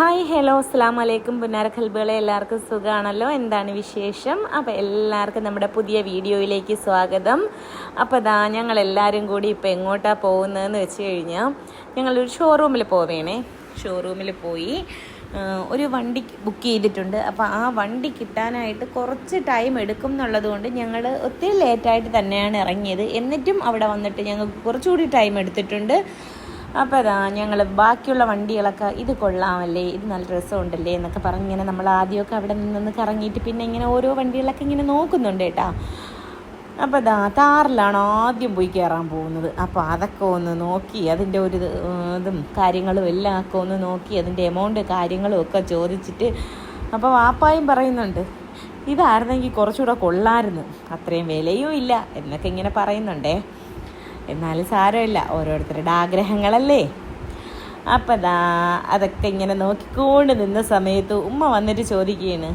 Hi hello അസ്സാം വലൈക്കും പുന്നാര ഖൽബുകളെ എല്ലാവർക്കും സുഖമാണല്ലോ എന്താണ് വിശേഷം? അപ്പോൾ എല്ലാവർക്കും നമ്മുടെ പുതിയ വീഡിയോയിലേക്ക് സ്വാഗതം. അപ്പോൾ ഇതാ ഞങ്ങൾ എല്ലാവരും കൂടി ഇപ്പോൾ എങ്ങോട്ടാണ് പോകുന്നതെന്ന് വെച്ച് കഴിഞ്ഞാൽ ഞങ്ങളൊരു ഷോറൂമിൽ പോവേണേ. ഷോറൂമിൽ പോയി ഒരു വണ്ടി ബുക്ക് ചെയ്തിട്ടുണ്ട്. അപ്പോൾ ആ വണ്ടി കിട്ടാനായിട്ട് കുറച്ച് ടൈം എടുക്കും എന്നുള്ളത് കൊണ്ട് ഞങ്ങൾ ഒത്തിരി ലേറ്റായിട്ട് തന്നെയാണ് ഇറങ്ങിയത്. എന്നിട്ടും അവിടെ വന്നിട്ട് ഞങ്ങൾക്ക് കുറച്ചുകൂടി ടൈം എടുത്തിട്ടുണ്ട്. അപ്പോൾ അതാ ഞങ്ങൾ ബാക്കിയുള്ള വണ്ടികളൊക്കെ ഇത് കൊള്ളാമല്ലേ ഇത് നല്ല രസമുണ്ടല്ലേ എന്നൊക്കെ പറഞ്ഞ് ഇങ്ങനെ നമ്മൾ ആദ്യമൊക്കെ അവിടെ നിന്ന് കറങ്ങിയിട്ട് പിന്നെ ഇങ്ങനെ ഓരോ വണ്ടികളൊക്കെ ഇങ്ങനെ നോക്കുന്നുണ്ട് കേട്ടാ. അപ്പോൾ അതാ താറിലാണ് ആദ്യം പോയി കയറാൻ പോകുന്നത്. അപ്പോൾ അതൊക്കെ ഒന്ന് നോക്കി അതിന്റെ ഒരു ഇത്, കാര്യങ്ങളും എല്ലാം ഒക്കെ ഒന്ന് നോക്കി അതിന്റെ എമൗണ്ട് കാര്യങ്ങളും ഒക്കെ ചോദിച്ചിട്ട് അപ്പോൾ വാപ്പായും പറയുന്നുണ്ട് ഇതായിരുന്നെങ്കിൽ കുറച്ചുകൂടെ കൊള്ളായിരുന്നു അത്രയും വിലയും ഇല്ല എന്നൊക്കെ ഇങ്ങനെ പറയുന്നുണ്ടേ. എന്നാലും സാരമില്ല. ഓരോരുത്തരുടെ ആഗ്രഹങ്ങളല്ലേ. അപ്പം ദാ അതൊക്കെ ഇങ്ങനെ നോക്കിക്കൊണ്ട് നിന്ന സമയത്ത് ഉമ്മ വന്നിട്ട് ചോദിക്കുകയാണ്.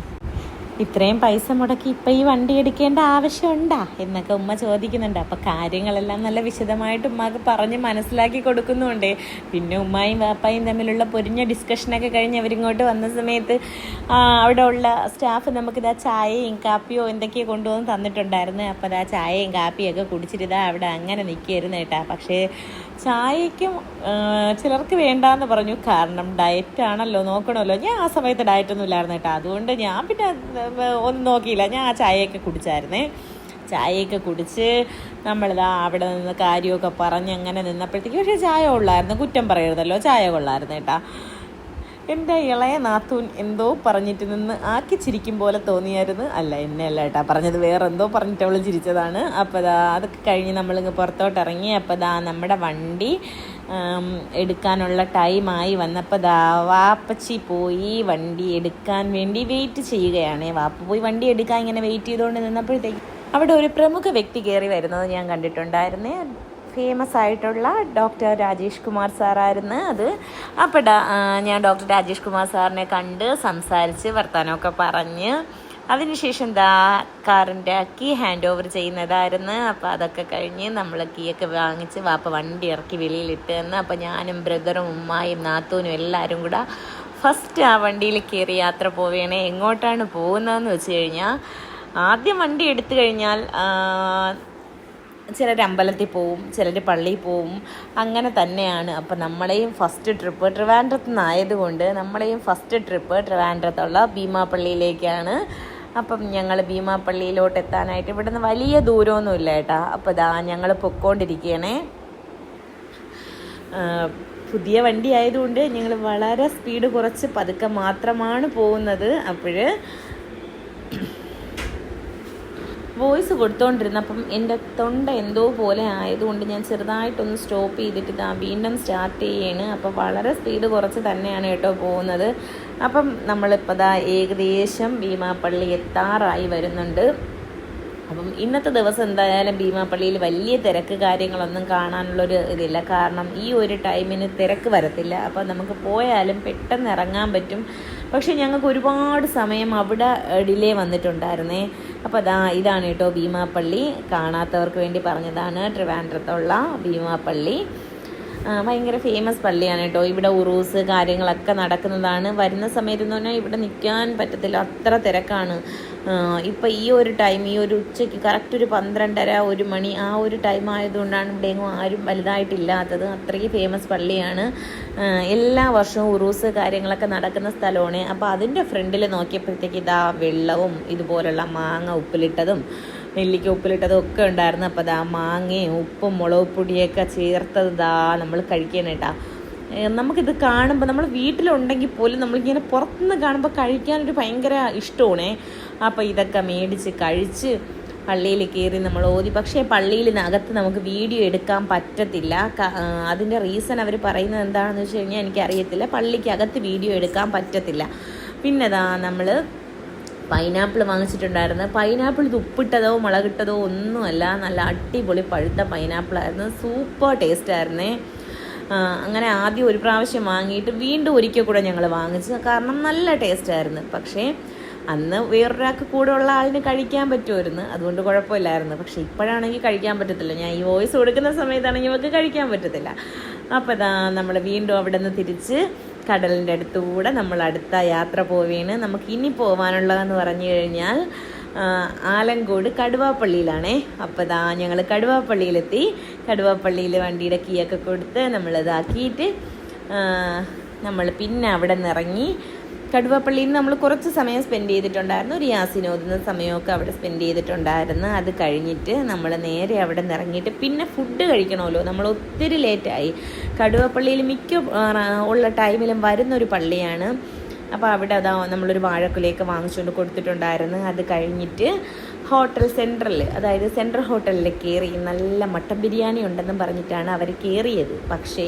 ഇത്രയും പൈസ മുടക്കി ഇപ്പം ഈ വണ്ടി എടുക്കേണ്ട ആവശ്യമുണ്ടാ? എന്നൊക്കെ ഉമ്മ ചോദിക്കുന്നുണ്ട്. അപ്പം കാര്യങ്ങളെല്ലാം നല്ല വിശദമായിട്ട് ഉമ്മക്ക് പറഞ്ഞ് മനസ്സിലാക്കി കൊടുക്കുന്നുണ്ട്. പിന്നെ ഉമ്മായും വാപ്പായും തമ്മിലുള്ള പൊരിഞ്ഞ ഡിസ്കഷനൊക്കെ കഴിഞ്ഞ് അവരിങ്ങോട്ട് വന്ന സമയത്ത് അവിടെ ഉള്ള സ്റ്റാഫ് നമുക്കിതാ ചായയും കാപ്പിയോ എന്തൊക്കെയോ കൊണ്ടുവന്ന് തന്നിട്ടുണ്ടായിരുന്നു. അപ്പോൾ ഇതാ ചായയും കാപ്പിയൊക്കെ കുടിച്ചിട്ട് കുടിച്ചിട്ടിതാ അവിടെ അങ്ങനെ നിൽക്കുകയായിരുന്നു കേട്ടാ പക്ഷേ ചായയ്ക്കും ചിലർക്ക് വേണ്ടാന്ന് പറഞ്ഞു. കാരണം ഡയറ്റ് ആണല്ലോ നോക്കണമല്ലോ. ഞാൻ ആ സമയത്ത് ഡയറ്റൊന്നും ഇല്ലായിരുന്നു കേട്ടോ അതുകൊണ്ട് ഞാൻ പിന്നെ ഒന്നും നോക്കിയില്ല. ഞാൻ ആ ചായയൊക്കെ കുടിച്ചായിരുന്നേ. ചായയൊക്കെ കുടിച്ച് നമ്മളിതാ അവിടെ നിന്ന് കാര്യമൊക്കെ പറഞ്ഞ് അങ്ങനെ നിന്നപ്പോഴത്തേക്ക് പക്ഷേ ചായ കൊള്ളായിരുന്നു. കുറ്റം പറയരുതല്ലോ. ചായ കൊള്ളായിരുന്നു കേട്ടാ. എന്റെ ഇളയ നാത്തൂൻ എന്തോ പറഞ്ഞിട്ട് നിന്ന് ആക്കി ചിരിക്കും പോലെ തോന്നിയായിരുന്നു. അല്ല എന്നെ അല്ല കേട്ടാ പറഞ്ഞത്. വേറെ എന്തോ പറഞ്ഞിട്ട് അവൾ ചിരിച്ചതാണ്. അപ്പോൾ അതൊക്കെ കഴിഞ്ഞ് നമ്മളിങ്ങ് പുറത്തോട്ട് ഇറങ്ങി അപ്പോൾ ദാ നമ്മുടെ വണ്ടി എടുക്കാനുള്ള ടൈമായി വന്നപ്പോൾ ദാ വാപ്പച്ചി പോയി വണ്ടി എടുക്കാൻ വേണ്ടി വെയിറ്റ് ചെയ്യുകയാണ്. വാപ്പ പോയി വണ്ടി എടുക്കാൻ ഇങ്ങനെ വെയിറ്റ് ചെയ്തുകൊണ്ട് നിന്നപ്പോഴത്തേക്ക് അവിടെ ഒരു പ്രമുഖ വ്യക്തി കയറി വരുന്നത് ഞാൻ കണ്ടിട്ടുണ്ടായിരുന്നു. ഫേമസ് ആയിട്ടുള്ള ഡോക്ടർ രാജേഷ് കുമാർ സാറായിരുന്നു അത്. അപ്പോൾ ഞാൻ ഡോക്ടർ രാജേഷ് കുമാർ സാറിനെ കണ്ട് സംസാരിച്ച് വർത്തമാനമൊക്കെ പറഞ്ഞ് അതിനുശേഷം ദാ കാറിന്റെ കീ ഹാൻഡ് ഓവർ ചെയ്യുന്നതായിരുന്നു. അപ്പോൾ അതൊക്കെ കഴിഞ്ഞ് നമ്മൾ കീയൊക്കെ വാങ്ങിച്ച് വാപ്പ വണ്ടി ഇറക്കി വെളിയിലിട്ട് തന്ന്. അപ്പോൾ ഞാനും ബ്രദറും ഉമ്മായും നാത്തൂനും എല്ലാവരും കൂടെ ഫസ്റ്റ് ആ വണ്ടിയിൽ കയറി യാത്ര പോവുകയാണ്. എങ്ങോട്ടാണ് പോകുന്നതെന്ന് വെച്ച് കഴിഞ്ഞാൽ ആദ്യം വണ്ടി എടുത്തു കഴിഞ്ഞാൽ ചിലർ അമ്പലത്തിൽ പോവും ചിലർ പള്ളിയിൽ പോവും. അങ്ങനെ തന്നെയാണ്. അപ്പം നമ്മളെയും ഫസ്റ്റ് ട്രിപ്പ് ട്രിവാൻഡ്രത്ത് നിന്നായതുകൊണ്ട് നമ്മളെയും ഫസ്റ്റ് ട്രിപ്പ് ട്രിവാൻഡ്രത്തുള്ള ഭീമാപ്പള്ളിയിലേക്കാണ് അപ്പം ഞങ്ങൾ ഭീമാപ്പള്ളിയിലോട്ട് എത്താനായിട്ട് ഇവിടുന്ന് വലിയ ദൂരമൊന്നുമില്ല കേട്ടാ അപ്പോൾ ഇതാ ഞങ്ങൾ പൊക്കോണ്ടിരിക്കുകയാണേ പുതിയ വണ്ടി ആയതുകൊണ്ട് ഞങ്ങൾ വളരെ സ്പീഡ് കുറച്ച് പതുക്കെ മാത്രമാണ് പോകുന്നത്. അപ്പോൾ വോയിസ് കൊടുത്തോണ്ടിരുന്നപ്പം എന്റെ തൊണ്ട എന്തോ പോലെ ആയതുകൊണ്ട് ഞാൻ ചെറുതായിട്ടൊന്ന് സ്റ്റോപ്പ് ചെയ്തിട്ട് ഇതാ വീണ്ടും സ്റ്റാർട്ട് ചെയ്യാണ്. അപ്പോൾ വളരെ സ്പീഡ് കുറച്ച് തന്നെയാണ് കേട്ടോ പോകുന്നത്. അപ്പം നമ്മളിപ്പോൾ ദാ ഏകദേശം ഭീമാപ്പള്ളി എത്താറായി വരുന്നുണ്ട്. അപ്പം ഇന്നത്തെ ദിവസം എന്തായാലും ഭീമാപ്പള്ളിയിൽ വലിയ തിരക്ക് കാര്യങ്ങളൊന്നും കാണാനുള്ളൊരു ഇതില്ല. കാരണം ഈ ഒരു ടൈമിന് തിരക്ക് വരത്തില്ല. അപ്പം നമുക്ക് പോയാലും പെട്ടെന്ന് ഇറങ്ങാൻ പറ്റും. പക്ഷേ ഞങ്ങൾക്ക് ഒരുപാട് സമയം അവിടെ ഡിലേ വന്നിട്ടുണ്ടായിരുന്നേ. അപ്പോൾ അതാ ഇതാണ് കേട്ടോ ഭീമാപ്പള്ളി. കാണാത്തവർക്ക് വേണ്ടി പറഞ്ഞതാണ് ട്രിവാൻഡ്രത്തുള്ള ഭീമാപ്പള്ളി. ഭയങ്കര ഫേമസ് പള്ളിയാണ് കേട്ടോ. ഇവിടെ ഉറൂസ് കാര്യങ്ങളൊക്കെ നടക്കുന്നതാണ്. വരുന്ന സമയത്ത് എന്ന് പറഞ്ഞാൽ ഇവിടെ നിൽക്കാൻ പറ്റത്തില്ല. അത്ര തിരക്കാണ്. ഇപ്പം ഈ ഒരു ടൈം ഈ ഒരു ഉച്ചയ്ക്ക് കറക്റ്റ് ഒരു പന്ത്രണ്ടര ഒരു മണി ആ ഒരു ടൈം ആയതുകൊണ്ടാണ് ഇവിടെ എങ്ങും ആരും വലുതായിട്ടില്ലാത്തത്. അത്രയ്ക്ക് ഫേമസ് പള്ളിയാണ്. എല്ലാ വർഷവും ഉറൂസ് കാര്യങ്ങളൊക്കെ നടക്കുന്ന സ്ഥലമാണ്. അപ്പോൾ അതിന്റെ ഫ്രണ്ടിൽ നോക്കിയപ്പോഴത്തേക്ക് ഇതാ വെള്ളവും ഇതുപോലുള്ള മാങ്ങ ഉപ്പിലിട്ടതും നെല്ലിക്ക ഉപ്പിലിട്ടതും ഉണ്ടായിരുന്നു. അപ്പോൾ ദാ മാങ്ങയും ഉപ്പും മുളക് പൊടിയൊക്കെ ചേർത്തത് ദാ നമ്മൾ കഴിക്കാനേട്ടാ നമുക്കിത് കാണുമ്പോൾ നമ്മൾ വീട്ടിലുണ്ടെങ്കിൽ പോലും നമ്മളിങ്ങനെ പുറത്തുനിന്ന് കാണുമ്പോൾ കഴിക്കാനൊരു ഭയങ്കര ഇഷ്ടമാണേ. അപ്പോൾ ഇതൊക്കെ മേടിച്ച് കഴിച്ച് പള്ളിയിൽ കയറി നമ്മൾ ഓതി. പക്ഷേ പള്ളിയിലിനകത്ത് നമുക്ക് വീഡിയോ എടുക്കാൻ പറ്റത്തില്ല. അതിന്റെ റീസൺ അവർ പറയുന്നത് എന്താണെന്ന് വെച്ച് കഴിഞ്ഞാൽ എനിക്കറിയത്തില്ല. പള്ളിക്കകത്ത് വീഡിയോ എടുക്കാൻ പറ്റത്തില്ല. പിന്നെതാ നമ്മൾ പൈനാപ്പിൾ വാങ്ങിച്ചിട്ടുണ്ടായിരുന്നു. പൈനാപ്പിൾ ഇത് ഉപ്പിട്ടതോ മുളകിട്ടതോ ഒന്നുമല്ല. നല്ല അടിപൊളി പഴുത്ത പൈനാപ്പിളായിരുന്നു സൂപ്പർ ടേസ്റ്റായിരുന്നേ അങ്ങനെ ആദ്യം ഒരു പ്രാവശ്യം വാങ്ങിയിട്ട് വീണ്ടും ഒരിക്കൽ കൂടെ ഞങ്ങൾ വാങ്ങിച്ചു. കാരണം നല്ല ടേസ്റ്റായിരുന്നു പക്ഷേ അന്ന് വേറൊരാൾക്ക് കൂടെ ഉള്ള ആളിന് കഴിക്കാൻ പറ്റുമായിരുന്നു. അതുകൊണ്ട് കുഴപ്പമില്ലായിരുന്നു. പക്ഷെ ഇപ്പോഴാണെങ്കിൽ കഴിക്കാൻ പറ്റത്തില്ല. ഞാൻ ഈ വോയിസ് കൊടുക്കുന്ന സമയത്താണെങ്കിൽ നമുക്ക് കഴിക്കാൻ പറ്റത്തില്ല. അപ്പോൾ നമ്മൾ വീണ്ടും അവിടെ നിന്ന് തിരിച്ച് കടലിന്റെ അടുത്തുകൂടെ നമ്മൾ അടുത്ത യാത്ര പോവുകയാണ് നമുക്ക് ഇനി പോകാനുള്ളതെന്ന് പറഞ്ഞു കഴിഞ്ഞാൽ ആലങ്കോട് കടുവാപ്പള്ളിയിലാണേ. അപ്പോൾ ഇതാ ഞങ്ങൾ കടുവാപ്പള്ളിയിലെത്തി. കടുവാപ്പള്ളിയിൽ വണ്ടിയുടെ കീയൊക്കെ കൊടുത്ത് നമ്മളിതാക്കിയിട്ട് നമ്മൾ പിന്നെ അവിടെ നിന്ന് ഇറങ്ങി കടുവാപ്പള്ളിയിൽ നമ്മൾ കുറച്ച് സമയം സ്പെൻഡ് ചെയ്തിട്ടുണ്ടായിരുന്നു. ഒരു യാസിന് ഓതുന്ന സമയമൊക്കെ അവിടെ സ്പെൻഡ് ചെയ്തിട്ടുണ്ടായിരുന്നു. അത് കഴിഞ്ഞിട്ട് നമ്മൾ നേരെ അവിടെ നിന്ന് ഇറങ്ങിയിട്ട് പിന്നെ ഫുഡ് കഴിക്കണമല്ലോ. നമ്മൾ ഒത്തിരി ലേറ്റായി. കടുവാപ്പള്ളിയിൽ മിക്ക ഉള്ള ടൈമിലും വരുന്നൊരു പള്ളിയാണ്. അപ്പോൾ അവിടെ അതാ നമ്മളൊരു വാഴക്കുലയൊക്കെ വാങ്ങിച്ചുകൊണ്ട് കൊടുത്തിട്ടുണ്ടായിരുന്നു. അത് കഴിഞ്ഞിട്ട് ഹോട്ടൽ സെൻട്രൽ അതായത് സെൻട്രൽ ഹോട്ടലിൽ കയറി നല്ല മട്ടൻ ബിരിയാണി ഉണ്ടെന്നും പറഞ്ഞിട്ടാണ് അവർ കയറിയത്. പക്ഷേ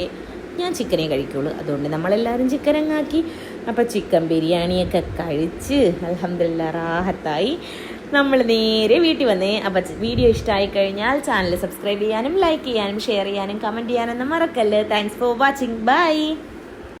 ഞാൻ ചിക്കനേ കഴിക്കുള്ളൂ. അതുകൊണ്ട് നമ്മളെല്ലാവരും ചിക്കൻ അങ്ങാക്കി അപ്പോൾ ചിക്കൻ ബിരിയാണിയൊക്കെ കഴിച്ച് അലഹമില്ല റാഹത്തായി. നമ്മൾ നേരെ വീട്ടിൽ വന്നേ. അപ്പം വീഡിയോ ഇഷ്ടമായി കഴിഞ്ഞാൽ ചാനൽ സബ്സ്ക്രൈബ് ചെയ്യാനും ലൈക്ക് ചെയ്യാനും ഷെയർ ചെയ്യാനും കമന്റ് ചെയ്യാനൊന്നും മറക്കല്ലേ. Thanks for watching bye